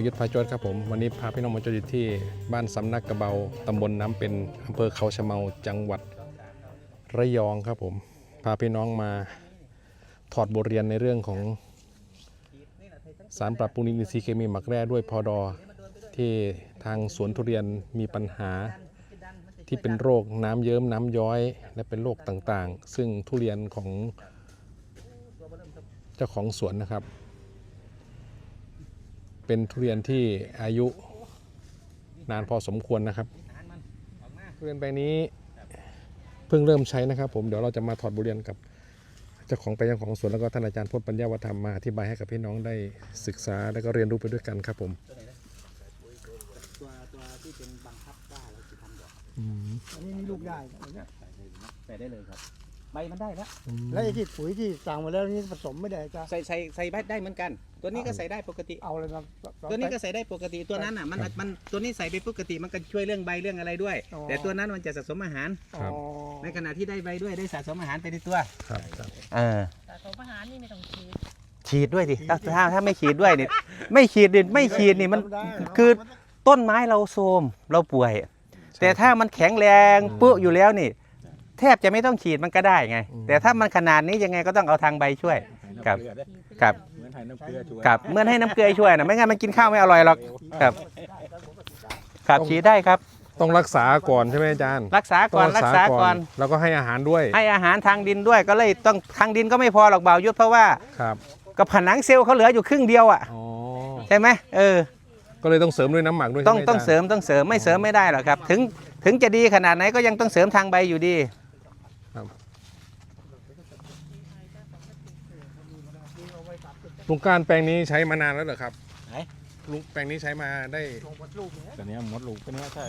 ประยุทธ์พาจวดครับผมวันนี้พาพี่น้องมาจอดอยู่ที่บ้านสำนักกระเบาตำบลน้ำเป็นอำเภอเขาชะเมาจังหวัดระยองครับผมพาพี่น้องมาถอดบทเรียนในเรื่องของสารปรับปรุงดินอินทรีย์เคมีหมักแร่ด้วยพอดอที่ทางสวนทุเรียนมีปัญหาที่เป็นโรคน้ำเยิ้มน้ำย้อย และเป็นโรคต่างๆ ซึ่งทุเรียนของเจ้าของสวนนะครับ เป็นทุเรียนที่อายุนานพอสมควรนะครับทุเรียนแปลงนี้เพิ่งเริ่มใช้นะครับ ผมเดี๋ยวเราจะมาถอดบทเรียนกับเจ้าของแปลงของสวนแล้วก็ท่านอาจารย์พจน์ปัญญาวัฒนมาอธิบายให้กับพี่น้องได้ศึกษาและก็เรียนรู้ไปด้วยกันครับ ผมตัวตัวที่เป็นบังคับว่าเราจะทำดอกอันนี้มีลูกได้อันเนี้ยใส่ได้เลยครับ ใบมันได้แล้วแล้วไอ้ที่ปุ๋ยที่สั่งมาแล้วนี่ผสมไม่ได้จ้ะใส่ใส่ใส่ใบได้เหมือนกัน ตัวนี้ก็ใส่ได้ปกติเอาเลยมาตัวนี้ก็ใส่ได้ปกติตัวนั้นอะมันมันตัวนี้ใส่ไปปกติมันก็ช่วยเรื่องใบเรื่องอะไรด้วย แต่ตัวนั้นมันจะสะสมอาหารอ๋อในขณะที่ได้ใบด้วยได้สะสมอาหารไปในตัวครับครับเออแต่สมอาหารนี่ไม่ต้องฉีดฉีดด้วยดิถ้าถ้าถ้าไม่ฉีดด้วยนี่ไม่ฉีดดิไม่ฉีดนี่มันคือต้นไม้เราโทรมเราป่วย แต่ถ้ามันแข็งแรงปุ๊อยู่แล้วนี่ แทบจะไม่ต้องฉีดมันก็ได้ไงแต่ถ้ามันขนาดนี้ยังไงก็ต้องเอาทางใบช่วย ครับครับเหมือนให้น้ำเกลือช่วยครับเหมื่อนให้น้ำเกลือช่วยนะไม่งั้นมันกินข้าวไม่อร่อยหรอกครับครับฉีดได้ครับ ต้องรักษาก่อนใช่ไหมอาจารย์รักษาก่อนต้งรักษาก่อน แล้วก็ให้อาหารด้วยให้อาหารทางดินด้วยก็เลยต้องทางดินก็ไม่พอหรอกเบายุทธเพราะว่าครับกับผนังเซลล์เขาเหลืออยู่ครึ่งเดียวอะอ๋อใช่ไหมเออ ก็เลยต้องเสริมด้วยน้ำหมักด้วยต้องใช่ไหต้องาจาย์เสริมต้องเสริมไม่เสริมไม่ได้หรอกครับ ถึงถึงจะดีขนาดไหนก็ยังต้องเสริมทางใบอยู่ดี ลุงการแปลงนี้ใช้มานานแล้วเหรอครับไหน ลุงแปลงนี้ใช้มาได้ ลงมาลูกเนี้ยแต่เนี้ยหมดลูกเป็นว่าใช่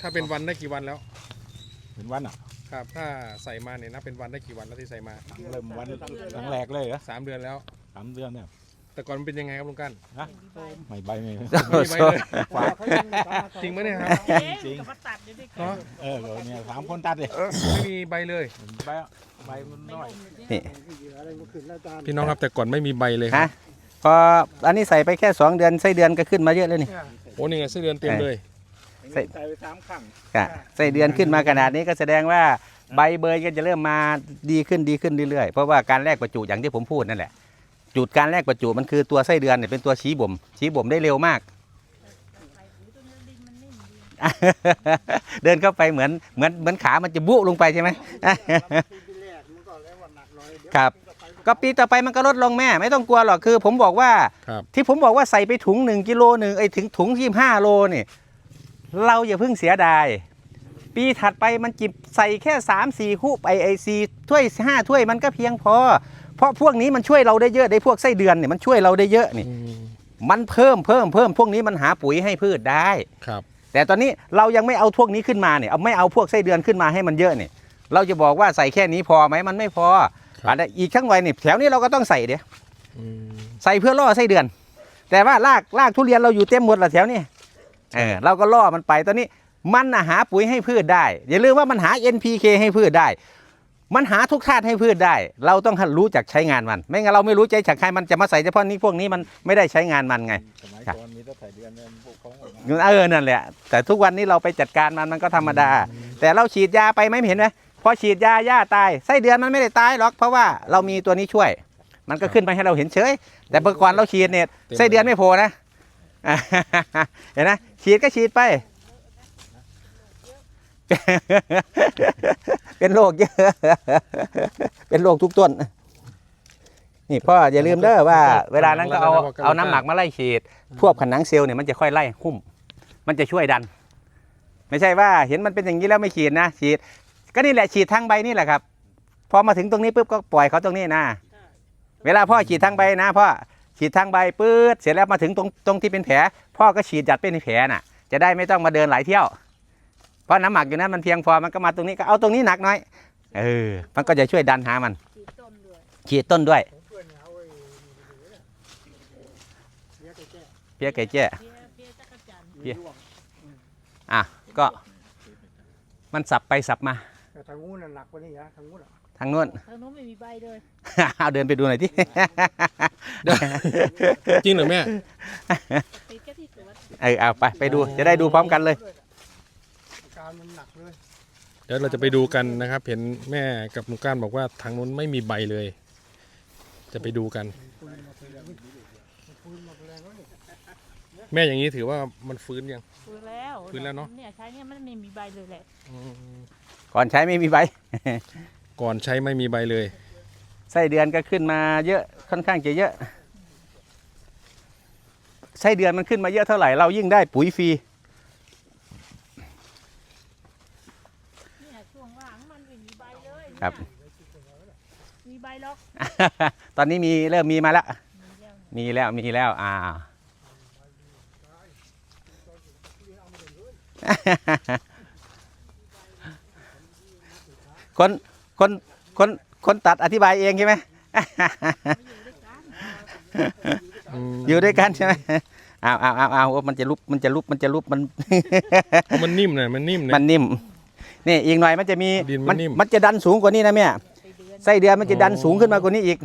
ถ้าเป็นวันได้กี่วันแล้วเป็นวันอะครับ ถ้าใส่มาเนี่ยนับเป็นวันได้กี่วันแล้วที่ใส่มาเริ่มวันครั้งแรกเลยเหรอสามเดือนแล้ว สามเดือนเนี่ย แต่ก่อนมันเป็นยังไงครับลุงกันไม่ใบไม่ไม่มีใบเลยฝากเขายังตามมาจริงไหมเนี่ยครับเอ๊ะจริงกับมาตัดอยู่ด้วยกัเนาะเออเนี่ยสามคนตัดเลยไม่มีใบเลย ใบใบมันไม่น้อยลงเลยนี่เหลืออะไรมาขึ้นแล้วอาจารย์พี่น้องครับแต่ก่อนไม่มีใบเลยคฮะรับพออันนี้ใส่ไปแค่2เดือนไส้เดือนก็ขึ้นมาเยอะเลยนี่โอ้นี่ไงไส้เดือนเต็มเลย ใส่ใส่ไปสามครั้งกะไส้เดือนขึ้นมาขนาดนี้ก็แสดงว่าใบเบยก็จะเริ่มมาดีขึ้นดีขึ้นเรื่อยๆเพราะว่าการแลกประจุอย่างที่ผมพูดนั่นแหละ จุดการแลกประจุมันคือตัวไส้เดือนเนี่ยเป็นตัวชี้บ่ม ชี้บ่มได้เร็วมากใส่ปุ๋ยตัวนี้ดินมันนิ่มดีเดินเข้าไปเหมือนเหมือนเหมือนขามันจะบุลงไปใช่ไหมปีแรกมันก็แล้วว่าหนักหน่อยเดี๋ยวครับ ก็ปีต่อไปมันก็ลดลงแม่ ไม่ต้องกลัวหรอกคือผมบอกว่าครับที่ผมบอกว่าใส่ไปถุงหนึ่งกิโลหนึ่งไอ้ถึงถุงยี่ห้าโลนี่เราอย่าเพิ่งเสียดาย ปีถัดไปมันจิบใส่แค่3ามสี่คู่ไอไอซีถ้วยห้าถ้วยมันก็เพียงพอ เพราะพวกนี้มันช่วยเราได้เยอะได้พวกไส้เดือนเนี่ยมันช่วยเราได้เยอะนี่อืมมันเพิ่มเพิ่มเพิ่มพวกนี้มันหาปุ๋ยให้พืชได้ ครับ แต่ตอนนี้เรายังไม่เอาพวกนี้ขึ้นมาเนี่ยเอาไม่เอาพวกไส้เดือนขึ้นมาให้มันเยอะเนี่ยเราจะบอกว่าใส่แค่นี้พอไหมมันไม่พอครับอันนี้อีกทั้งวัยนี่แถวนี้เราก็ต้องใส่เดี๋ยวอืมใส่เพื่อล่อไส้เดือน แต่ว่ารากรากทุเรียนเราอยู่เต็มหมดละแถวนี้เออเราก็ล่อมันไปตอนนี้มันน่ะหาปุ๋ยให้พืชได้ อย่าลืมว่ามันหา NPK ให้พืชได้ มันหาทุกธาตุให้พืชได้ เราต้องรู้จักใช้งานมัน ไม่งั้นเราไม่รู้ใจจากใครมันจะมาใส่เฉพาะนี้พวกนี้มันไม่ได้ใช้งานมันไงสมัยครับก่อนมีแต่ใส่เดือนเนี่ยพวกของออกมาเออนั่นแหละ แต่ทุกวันนี้เราไปจัดการมันมันก็ธรรมดา แต่เราฉีดยาไปไหมเห็นไหมพอฉีดยาหญ้าตายไส้เดือนมันไม่ได้ตายหรอกเพราะว่าเรามีตัวนี้ช่วย มันก็ขึ้นไปให้เราเห็นเฉย แต่เมื่อก่อนเราฉีดเนี่ยไส้เดือนไม่โผล่นะเห็นไหมฉีดก็ฉีดไป เป็นโรคเยอะ เป็นโรคทุกต้น นี่พ่ออย่าลืมเด้อว่า เวลานั้นก็เอาเอาน้ำหมักมาไล่ฉีด พวกผนังเซลล์เนี่ยมันจะค่อยไล่หุ้ม มันจะช่วยดัน ไม่ใช่ว่าเห็นมันเป็นอย่างนี้แล้วไม่ฉีดนะฉีด ก็นี่แหละฉีดทางใบนี่แหละครับ พอมาถึงตรงนี้ปุ๊บก็ปล่อยเขาตรงนี้นะ เวลาพ่อฉีดทางใบนะพ่อฉีดทางใบปื๊ดเสร็จแล้วมาถึงตรงตรงที่เป็นแผล พ่อก็ฉีดจัดเป็นแผลน่ะ จะได้ไม่ต้องมาเดินหลายเที่ยว เพราะน้ำหมักอยู่นั้นมันเพียงพอมันก็มาตรงนี้ก็เอาตรงนี้หนักหน้อยเออมันก็จะช่วยดันหามันฉีดต้นด้วยฉีดต้นด้วยเพื่อนเอาไอ้เลี้ยงแก่เพี้ยไก่แจ้ เพี้ยเพี้ยจักรจันทร์ๆเบี้ยร่วงอะก็มันสับไปสับมา แต่ทางงู้นน่ะหนักกว่านี้นะทางงู้นอะทางโน้น ทางโน้นไม่มีใบเลย เอาเดินไปดูหน่อยที่ จริงเหรอแม่ ติดแค่เออเอาไปไปดูจะได้ดูพร้อมกันเลยอาการมันหนักเลย เดี๋ยวเราจะไปดูกันนะครับ เห็นแม่กับลุงก้านบอกว่าทางนู้นไม่มีใบเลย จะไปดูกันปืนมาเป็นแรงมันปืนมาเป็นแรงแล้วนี่แม่อย่างนี้ถือว่ามันฟื้นยัง ฟื้นแล้วฟื้นแล้วเนอะ เนี่ยใช้เนี่ยมันไม่มีใบเลยแหละก่อนใช้ไม่มีใบ ก่อนใช้ไม่มีใบเลย ไส้เดือนก็ขึ้นมาเยอะค่อนข้างจะเยอะไส้เดือนมันขึ้นมาเยอะเท่าไหร่เรายิ่งได้ปุ๋ยฟรี เนี่ยช่วงล่างมันไม่มีใบเลย ครับเนี่ยมีใบหรอกตอนนี้มีเริ่มมีมาแล้วมีแล้ว มีแล้วมีแล้วอ่า คนคนคนคนตัดอธิบายเองใช่ไหมอยู่ด้วยกันอยู่ด้วยกันใช่ไหมเอาเอาเอาเอามันจะลุบมันจะลุบมันจะลุบมันเพราะมันนิ่มเลยมันนิ่มมัเนี่ยนนิ่ม นี่อีกหน่อยมันจะมีดินมันนิ่ม มันจะดันสูงกว่านี้นะแม่ไปเดือนไส้เดือนมันจะดันอ๋อสูงขึ้นมากว่านี้อีก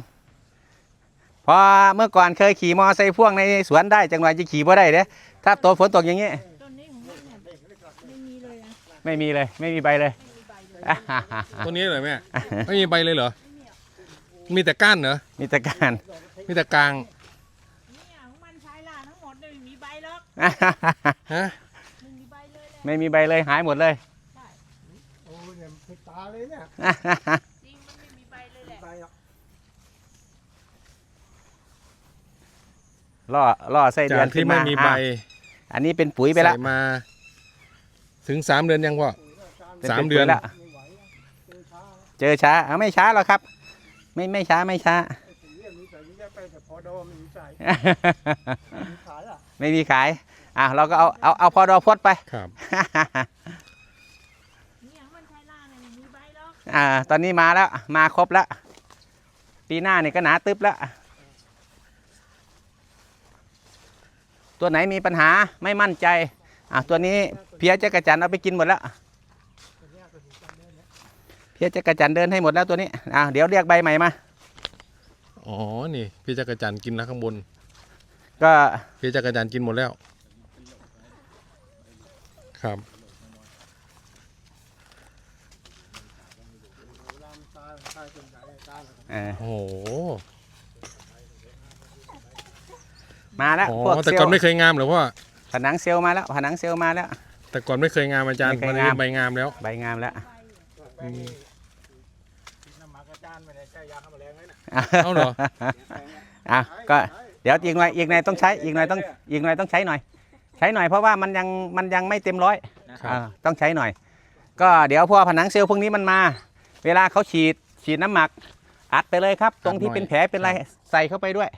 พอเมื่อก่อนเคยขี่มอไซค์พ่วงในสวนได้จังหวะจะขี่บ่ได้เด้ถ้าตกฝนตกอย่างนี้ ต้นนี้ของมันเนี่ยไม่มีเลยนะไม่มีเลย ไม่มีใบเลยไม่มีใบเลยต้นนี้เลยแม่ ไม่มีใบเลยเหรอ มีแต่ก้านเหรอ มีแต่การมีแต่กลาง เนี่ยของมันใช้ล่าทั้งหมดเนี่ยไม่มีใบหรอกฮะ ไม่มีใบเลยแหละไม่มีใบเลยหายหมดเลย โอ้ยเนี่ยผิดตาเลยเนี่ยจริงมันไม่มีใบเลยแหละตายอะล่อล่อไส้เดือจานกขึ้ที่นไม่มามีใบอะอันนี้เป็นปุ๋ยไปละใส่มา ถึงสามเดือนยังพ่อป็สามป็ปุ๋ยเดือนละไม่ไหวแล้วเจอช้าเจอช้าเอาไม่ช้าหรอกครับ ไม่ไม่ช้าไม่ช้า ไอ้สีเรื่องนี้ใส่นี่ไปแต่พอโดนมันมีใส่มีขายอะไม่มีขายอะเราก็เอาเอาเอาพอดอพดไป ครับ เนี่ยของมันใช้ล่าเนี่ยไม่มีใบหร อกอ่า ตอนนี้มาแล้ว มาครบแล้ว ปีหน้านี่ก็หนาตึ๊บแล้ว ตัวไหนมีปัญหาไม่มั่นใจ อะตัวนี้เพียจักรจันทร์เอาไปกินหมดแล้ว เพียจักรจันทร์เดินให้หมดแล้วตัวนี้ อะเดี๋ยวเรียกใบใหม่มา อ๋อ นี่ พี่จักรจันทร์กินแล้วข้างบน ก็ พี่จักรจันทร์กินหมดแล้ว ครับ เวลามันตายตายจนใหญ่ตายแล้ว เออโอ้โหมาแล้วอ๋พวกอแต่เซลก่อนล์ไม่เคยงามเหรอพ่อผนังเซลล์มาแล้วผนังเซลล์มาแล้ว แต่ก่อนไม่เคยงามอาจารย์ไม่เคยวันนี้งาม ใบงามแล้วใบงามแล้วอืมน้ำหมักอาจารย์ไม่ได้ใช้ยาฆ่าแมลงเลยนะเอาเหรออะก็เดี๋ยวอีกหน่อยอีกหน่อยต้องใช้อีกหน่อยต้องอีกหน่อยต้องใช้หน่อย ใช้หน่อยเพราะว่ามันยังมันยังไม่เต็มร้อย ครับอ่าต้องใช้หน่อย ก็เดี๋ยวพอผนังเซลล์พวกนี้มันมา เวลาเขาฉีดฉีดน้ำหมัก อัดไปเลยครับ ตรงที่เป็นแผลเป็นอะไรใส่เข้าไปด้วย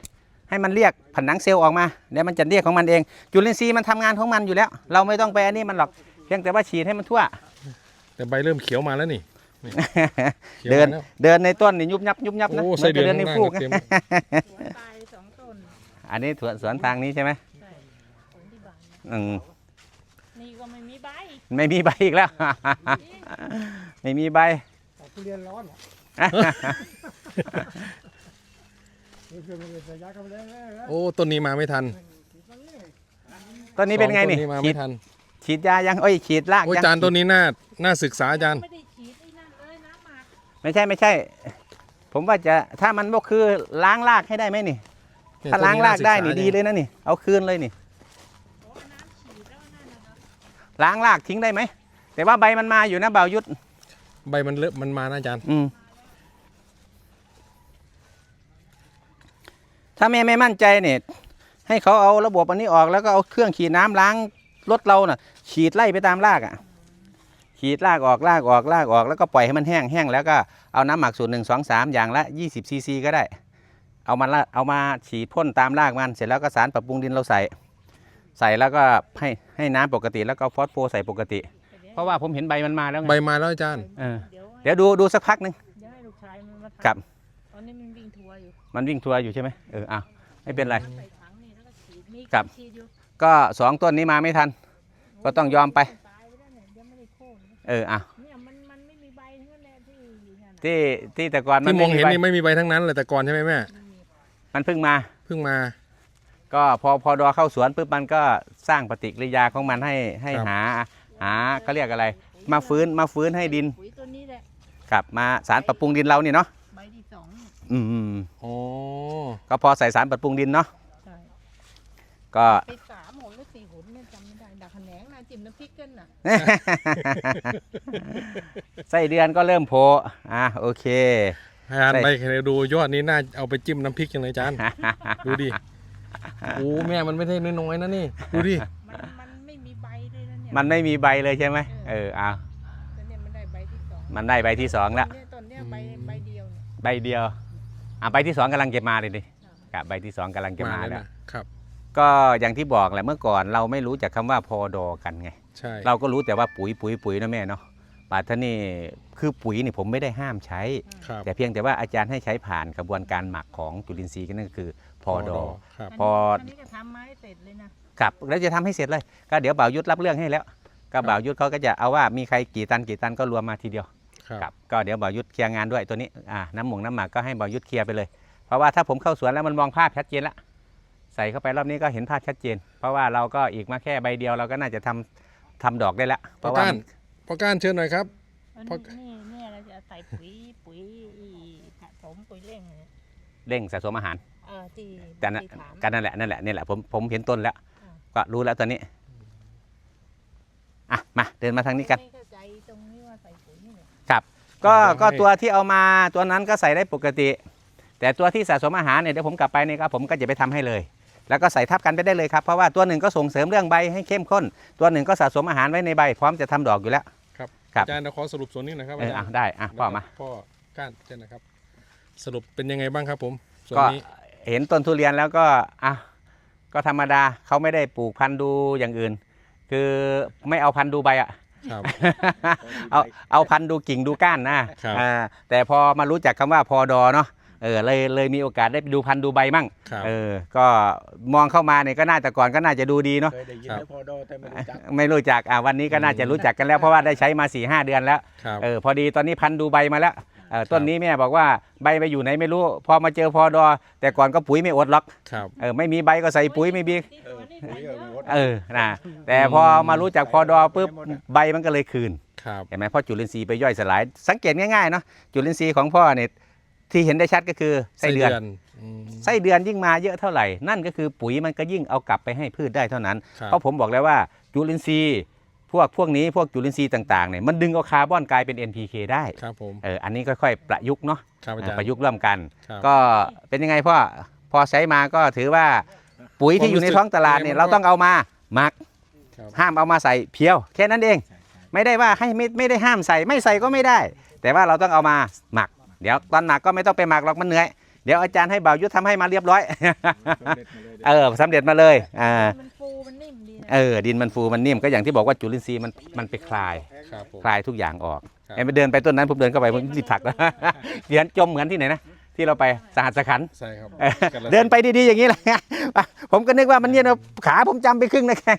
ให้มันเรียกผนังเซลล์ออกมาเดี๋ยวมันจะเรียกของมันเอง จุลินทรีย์มันทำงานของมันอยู่แล้ว เราไม่ต้องไปอันนี้มันหรอกเพียงแต่ว่าฉีดให้มันทั่ว แต่ใบเริ่มเขียวมาแล้วนี่นี่ขียวเดินมาแล้วเดินในต้นนี่ยุบยับยุบยับนะโอ้เหมืไส้อนเดืจะอนเดินในข้างฟูล่างกเต็มสวนตายสองต้นอันนี้สวนสวนทางนี้ใช่ไหมใช่สวนที่บ้านเนี่ยอืมนี่ก็ไม่มีใบ ไม่มีใบอีกแล้ว ไม่มีใบแต่ทุเรียนร้อน อะนี่คือมันเป็นสายยากันแล้วแล้วโอ้ต้นนี้มาไม่ทันต้นนี้เป็นไงนี่สอต้มาฉีไม่ดทันฉีดยายังเอ้ยฉีดรากโอ้ยยังอาจารย์ต้นนี้น่าน่าศึกษาอาจารย์ ไม่ได้ฉีดไอ้นั่นเลยน้ำหมักไม่ใช่ไม่ใช่ ผมว่าจะถ้ามันก็คือล้างรากให้ได้ไหมนี่เนี่ยถ้าล้างรากได้นี่ต้ดีเลยนะนี่ เอาคืนเลยนี่ โอ้น้ำฉีดแล้วนั่นน่ะเนาะล้างรากทิ้งได้ไหมแต่ว่าใบมันมาอยู่นะเบายุทธใบมันเลอะมันมานะอาจารย์ อืม ถ้าแม่ไม่มั่นใจเนี่ยให้เขาเอาระบบอันนี้ออกแล้วก็เอาเครื่องฉีดน้ำล้างรถเราน่ะ ฉีดไล่ไปตามรากอะ ฉีดรากออกรากออกรากออก แล้วก็ปล่อยให้มันแห้งแห้งแล้วก็เอาน้ำหมักสูตรหนึ่งสองสามอย่างละยี่สิบซีซีก็ได้ เอามาละเอามาฉีดพ่นตามรากมันเสร็จแล้วก็สารปรับปรุงดินเราใส่ ใส่แล้วก็ให้ให้น้ำปกติแล้วก็ฟอสโฟใส่ปกติ เพราะว่าผมเห็นใบมันมาแล้วไงใบมาแล้วอาจารย์เออเดี๋ยวเดี๋ยวดูดูสักพักหนึ่งเดี๋ยวให้ลูกชายมันมาทำครับ ตอนนี้มันวิ่งทัวร์อยู่มันวิ่งทัวร์อยู่ใช่ไหมเอออ้าวไม่เป็นไร ใส่ถังนี่แล้วก็ฉีดมีครับ ฉีดอยู่ก็สองต้นนี้มาไม่ทัน ก็ต้องยอมไป ตายไปแล้วเนี่ยยังไม่ได้โค่นเลยเอออะเนี่ยมันมันไม่มีใบทั้งนั้นแหละที่อยู่เนี่ยนะที่ที่แต่ก่อนมันที่มองเห็นไใบนี่ไม่มีใบทั้งนั้นเลยแต่ก่อนใช่ไหมแม่ไม่มีมันเพิ่งมา เพิ่งมา ก็พอพอดอเข้าสวนปุ๊บมันก็สร้างปฏิกิริยาของมันให้ให้ครับ หาหาเขาเรียกอะไร มาฟื้นมาฟื้นให้ดินปุ๋ยตัวนี้แหละกลับมาสารปรับปรุงดินเรานี่เนาะใบที่ส องอืมอืมโอ้ก็พอใส่สารปรับปรุงดินเนาะใช่ก็ไปสามหนหรือสี่หนเนี่ยจำไม่ได้ดักขะแหนงนะจิ้มน้ำพริกกันน่ะไส้เดือนก็เริ่มโผล่อะโอเคให้อ่านใช่ไปใครดูยอดนี้น่าเอาไปจิ้มน้ำพริกยังไงจานดูดิโอ้แม่มันไม่ได้น้อยๆนะนี่ดูดิมันมันไม่มีใบเลยนะเนี่ยมันไม่มีใบเลยใช่ไหมเออเอาแต่เนี่ยมันได้ใบที่สองมันได้ใบที่สองแล้วเนี่ยต้นเนี่ยใบใบเดียวเนี่ยใบเดียว อะใบที่สองกำลังเก็บมาเลยดิกับใบที่สองกำลังเก็บมาแล้วแล้วนะครับ ก็อย่างที่บอกแหละเมื่อก่อนเราไม่รู้จักคำว่าพอดอกันไง ใช่ เราก็รู้แต่ว่าปุ๋ยปุ๋ยปุ๋ยนะแม่เนาะป่าท่านี่คือปุ๋ยนี่ผมไม่ได้ห้ามใช้ ครับแต่เพียงแต่ว่าอาจารย์ให้ใช้ผ่านกระบวนการหมักของจุลินทรีย์ก็นั่นก็คือพอดอ ครับ พอ นนี้ก็ทำมาให้เสร็จเลยนะ ครับแล้วจะทำให้เสร็จเลย ก็เดี๋ยวบ่าวยุทธรับเรื่องให้แล้ว ก็บ่าวยุทธเขาก็จะเอาว่ามีใครกี่ตันกี่ตันก็รวมมาทีเดียว ครับครับ ก็เดี๋ยวบ่าวยุทธเคลียร์งานด้วยตัวนี้อ่าน้ำหมงน้ำหมักก็ให้บ่าวยุทธเคลียร์ไปเลย เพราะว่าถ้าผมเข้าสวนแล้วมันมองภาพชัดเจนละใส่เข้าไปรอบนี้ก็เห็นภาพชัดเจน เพราะว่าเราก็อีกมาแค่ใบเดียวเราก็น่าจะทำทำดอกได้ละเพพ่อราะว่าก้านพ่อก้านเชิญหน่อยครับอันเพราะนี้เนี่ยเราจะใส่ปุ๋ยปุ๋ยผสมปุ๋ยเร่งเนี่ยเร่งสะสมอาหารเออที่แต่นั่นที่ถามกันนั่นแหละนั่นแหละนี่แหละผมผมเห็นต้นแล้วอ่าก็รู้แล้วตอนนี้อะมาเดินมาทางนี้กัน ก็ให้ก็ตัวที่เอามาตัวนั้นก็ใส่ได้ปกติ แต่ตัวที่สะสมอาหารเนี่ยเดี๋ยวผมกลับไปเนี่ยก็ผมก็จะไปทำให้เลย แล้วก็ใส่ทับกันไปได้เลยครับเพราะว่าตัวหนึ่งก็ส่งเสริมเรื่องใบให้เข้มข้น ตัวหนึ่งก็สะสมอาหารไว้ในใบ พร้อมจะทำดอกอยู่แล้วครับครับอาจารย์เราขอสรุปส่วนนี้หนะครับเอออาจารอะย์ได้อะพ่อมาพ่อก้านเชิญนะครับ สรุปเป็นยังไงบ้างครับผมส่วนก็นี้เห็นต้นทุเรียนแล้วก็อะก็ธรรมดาเขาไม่ได้ปลูกพันธุ์ดูอย่างอื่น คือไม่เอาพันธุ์ดูใบอะ ครับ เอาเอาพันธุ์ดูกิ่งดูก้านนะครับอ่าแต่พอมารู้จักคำว่าพอดอเนาะเออเลยเลยมีโอกาสได้ไปดูพันธุ์ดูใบมั่งครับ เออ ก็มองเข้ามาเนี่ยก็น่าแต่ก่อนก็น่าจะดูดีเนาะเคยได้ยินครับแต่พอโดแต่ไม่รู้จักไม่รู้จักอะวันนี้ก็น่าจะรู้จักกันแล้วเพราะว่าได้ใช้มา4ีหเดือนแล้ว ครับ เออพอดีตอนนี้พันธุ์ดูใบมาแล้ว เออต้นนี้แม่บอกว่าใบไปอยู่ไหนไม่รู้ พอมาเจอพอดอ แต่ก่อนก็ปุ๋ยไม่อดหรอกครับ เออไม่มีใบก็ใส่ปุ๋ยไม่มีที่ตัวนี่ปุ๋ยใส่เยเอาอะไปวดเออนะแต่พอมารู้จักพอดอปุ๊บใบมันก็เลยคืนครับ เห็นไหมเพราะจุลินทรีย์ไปย่อยสลาย สังเกตง่ายๆเนาะจุลินทรีย์ของพ่อเนี่ยที่เห็นได้ชัดก็คือไส้เดือนอืมไส้เดือนยิ่งมาเยอะเท่าไหร่ นั่นก็คือปุ๋ยมันก็ยิ่งเอากลับไปให้พืชได้เท่านั้น ครับ เพราะผมบอกแล้วว่าจุลินทรีย์ พวกพวกนี้พวกจุลินทรีย์ต่างๆเนี่ยมันดึงเอาคาร์บอนกลายเป็น NPK ได้ครับผมเอออันนี้ค่อยๆประยุกต์เนาะครับอาอ่าจารย์ประยุกต์ร่วมกันครับก็เป็นยังไงพ่อพอใช้มาก็ถือว่าปุ๋ยที่อยู่ในท้องตลาดเนี่ยเราต้องเอามาหมักครับห้ามเอามาใส่เพียว แค่นั้นเอง ไม่ได้ว่าให้ไม่ไม่ได้ห้ามใส่ไม่ใส่ก็ไม่ได้ แต่ว่าเราต้องเอามาหมัก เดี๋ยวตอนหมักก็ไม่ต้องไปหมักหรอกมันเหนื่อย เดี๋ยวอาจารย์ให้บ่าวยุทธทำให้มาเรียบร้อยสำเร็จมาเลยเออสำเร็จมาเลยอ่ามันฟูมันนิ่มดีนะเออ ดินมันฟูมันนิ่มก็อย่างที่บอกว่าจุลินทรีย์มันมันไปคลาย ครับผม คลายทุกอย่างออกครับ ไอ้ไปเดินไปต้นนั้นผมเดินเข้าไปผมรีบผลักแล้ว เดี๋ยวจมเหมือนที่ไหนนะที่เราไปสหัสขันธ์ ใช่ครับเออกัละเดินไปดีๆอย่างนี้แหละ ผมก็นึกว่ามันเนี่ยนะขาผมจำไปครึ่งนะแค่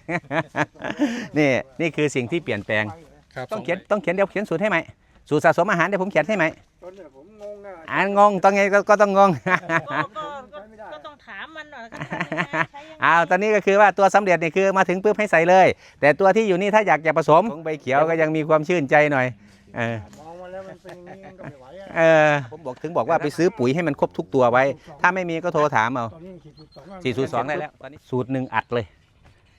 นี่นี่คือสิ่งที่เปลี่ยนแปลง ครับต้องเขียนต้องเขียนเดี๋ยวเขียนสูตรให้ไหม สูตรสะสมอาหารเดี๋ยวผมเขียนให้ไหมตอนเนี้ยผมงงอะอ่านงงต้องไงก็ก็ต้องงง ก็ก็ก็ก็ต้องถามมันหน่อยก็ใช้ยังไงอ้าวตอนนี้ก็คือว่าตัวสำเร็จนี่คือมาถึงปุ๊บให้ใส่เลย แต่ตัวที่อยู่นี่ถ้าอยากจะผสมใบเขียวก็ยังมีความชื่นใจหน่อย เออ มองมาแล้วมันเป็นอย่างนี้มันก็ไม่ไหวอะเออ ผมบอกถึงบอกว่าไปซื้อปุ๋ยให้มันครบทุกตัวไว้ ถ้าไม่มีก็โทรถามเอา ตอนนี้ขีดจุดสองสี่สูตรสองได้แล้วตอนนี้สูตรหนึ่งอัดเลย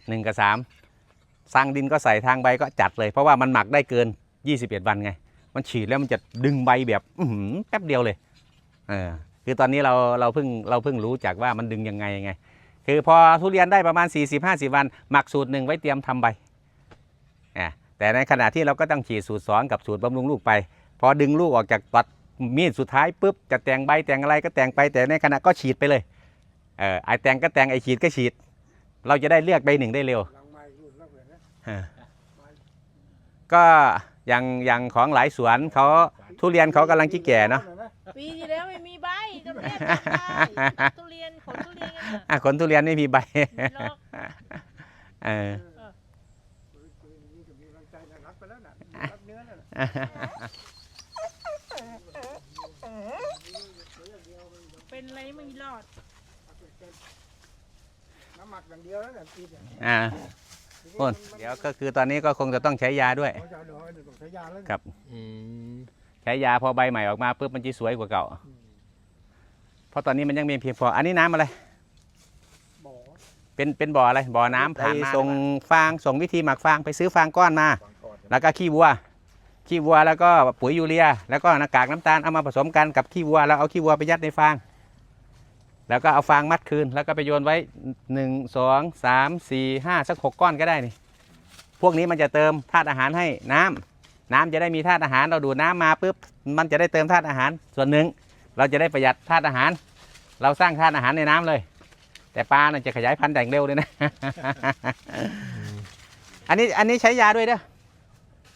หนึ่งกับสามสร้างดินก็ใส่ทางใบก็จัดเลย เพราะว่ามันหมักได้เกิน 21 วันไง มันฉีดแล้วมันจะดึงใบแบบอื้อหือแป๊บเดียวเลยเออคือตอนนี้เราเราเพิ่งเราเพิ่งรู้จักว่ามันดึงยังไงไง คือพอทุเรียนได้ประมาณ 40-50 วันหมักสูตรหนึ่งไว้เตรียมทำใบอะแต่ในขณะที่เราก็ต้องฉีดสูตรสองกับสูตรบำรุงลูกไป พอดึงลูกออกจากตัดมีดสุดท้ายปุ๊บจะแต่งใบแต่งอะไรก็แต่งไปแต่ในขณะก็ฉีดไปเลยเออไอแต่งก็แต่งไอฉีดก็ฉีด เราจะได้เลือกใบหนึ่งได้เร็วหลังไม้รุ่นแล้วเลยนะเออก็ อย่างอย่างของหลายสวนเขาทุเรียนเขากำลังขี้แก่เนาะ ปีที่แล้วไม่มีใบตรงเนี้ยจำได้ทุเรียนขนทุเรียนกันน่ะอะขนทุเรียนไม่มีใบไม่หรอก เออนี่ก็มีกำลังใจนะรักไปแล้วนะรักเนื้อน่ะ เป็นไรไม่รอด น้ำหมักอย่างเดียวแล้วเนี่ยปีเนี่ยอ่าทีโอ้นมันเดี๋ยวก็คือตอนนี้ก็คงจะต้องใช้ยาด้วย เขาจะเอาเดี๋ ยวเดี๋ยวต้องใช้ยาแล้วเนี่ยครับอืมใช้ยาพอใบใหม่ออกมาปุ๊บมันจะสวยกว่าเก่า เพราะตอนนี้มันยังไม่เพียงพอ อันนี้น้ำอะไร บ่อเป็นเป็นบ่ออะไร บ่อน้ำผ่านส่งฟางส่งวิธีหมักฟางไปซื้อฟางก้อนมาแล้วก็ขี้วัว ขี้วัวแล้วก็ปุ๋ยยูเรีย แล้วก็หน้ากากน้ำตาลเอามาผสมกันกับขี้วัวแล้วเอาขี้วัวไปยัดในฟาง แล้วก็เอาฟางมัดคืน แล้วก็ไปโยนไว้หนึ่งสองสามสี่ห้าสักหกก้อนก็ได้นี่ พวกนี้มันจะเติมธาตุอาหารให้น้ำ น้ำจะได้มีธาตุอาหารเราดูดน้ำมาปุ๊บมันจะได้เติมธาตุอาหาร ส่วนหนึ่งเราจะได้ประหยัดธาตุอาหาร เราสร้างธาตุอาหารในน้ำเลย แต่ปลาน่ะจะขยายพันธุ์แต่งเร็วเลยนะ อันนี้อันนี้ใช้ยาด้วยเด้อ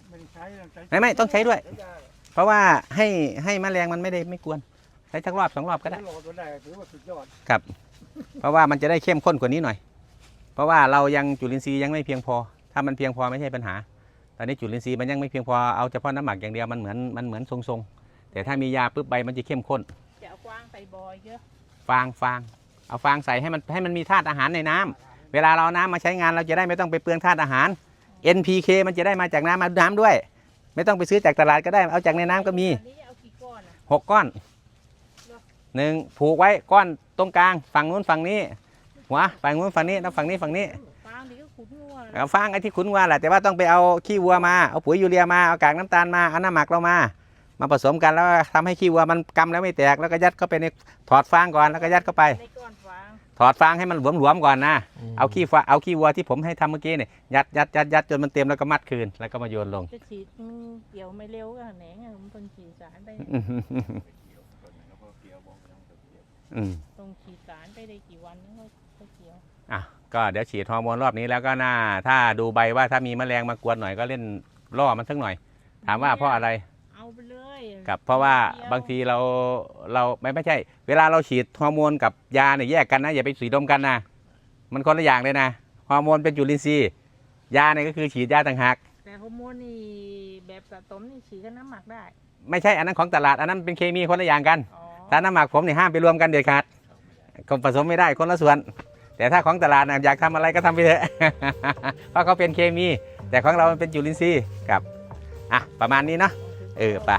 ไม่ได้ใช้นะใช้ไม่ไม่ต้องใช้ด้วยใช้ยาเพราะว่าให้ให้แมลงมันไม่ได้ไม่กวนใช้สักรอบสองรอบก็ได้โหลดตัวได้ถือว่าสุดยอดเพราะว่ามันจะได้เข้มข้นกว่านี้หน่อย เพราะว่าเรายังจุลินทรีย์ยังไม่เพียงพอ ถ้ามันเพียงพอไม่ใช่ปัญหา ตอนนี้จุลินทรีย์มันยังไม่เพียงพอเอาเฉพาะน้ำหมักอย่างเดียวมันเหมือนมันเหมือนทรงๆ แต่ถ้ามียาปุ๊บใบมันจะเข้มข้น จะเอากว้างใส่บอยเยอะฟางฟางเอาฟางใส่ให้มันให้มันมีธาตุอาหารในน้ำเวลาเราเอาน้ำมาใช้งานเราจะได้ไม่ต้องไปเปลืองธาตุอาหาร NPK มันจะได้มาจากน้ำมาน้ำด้วย ไม่ต้องไปซื้อจากตลาดก็ได้เอาจากในน้ำก็มีอันนี้เอากี่ก้อนอะ หกก้อนหนึ่งผูกไว้ก้อนตรงกลาง ฝั่งนู้นฝั่งนี้หัวฝั่งนู้นฝั่งนี้แล้วฝั่งนี้ฝั่งนี้ ฟางเดี๋ยวก็ขุดงัวเอาฟางไอ้ที่ขุนวัวแหละแต่ว่าต้องไปเอาขี้วัวมาเอาปุ๋ยยูเรียมาเอากากน้ำตาลมาเอาน้ำหมักเรามา มาผสมกันแล้วทำให้ขี้วัวมันกำแล้วไม่แตกแล้วก็ยัดเข้าไปในถอดฟางก่อนแล้วก็ยัดเข้าไป ในก้อนฟางถอดฟางให้มันหลวมๆก่อนนะ เอาขี้ฟ้าเอาขี้วัวที่ผมให้ทำเมื่อกี้เนี่ยยัดยัดยัดยัดจนมันเต็มแล้วก็มัดคืนแล้วก็มาโยนลง จะฉีดอืมเกี่ยวไม่เร็วก็แหนงอะมันต้องฉีดสารไปอืม ต้องฉีดสารไปได้กี่วันนึงก็เกี่ยวอะ ก็เดี๋ยวฉีดฮอร์โมนรอบนี้แล้วก็น่า ถ้าดูใบว่าถ้ามีแมลงมากวนหน่อยก็เล่นล่อมันสักหน่อย ถามว่าเพราะอะไรเอาไปเลยกับเพราะว่าเดียวบางทีเราเราไม่ไม่ใช่ เวลาเราฉีดฮอร์โมนกับยาเนี่ยแยกกันนะอย่าไปสีดมกันนะมันคนละอย่างเลยนะฮอร์โมนเป็นจุลินทรีย์ยาเนี่ยก็คือฉีดยาต่างหากแต่ฮอร์โมนนี่แบบสะสมนี่ฉีดกับน้ำหมักได้ ไม่ใช่อันนั้นของตลาดอันนั้นเป็นเคมีคนละอย่างกันอ๋อถ้าน้ำหมักผมเนี่ยห้ามไปรวมกันเด็ดขาดก็ผสมไม่ได้คนละส่วน แต่ถ้าของตลาดนะอยากทำอะไรก็ทำไปเถอะเพราะเขาเป็นเคมี แต่ของเรามันเป็นจุลินทรีย์ครับอะประมาณนี้เนาะเออไป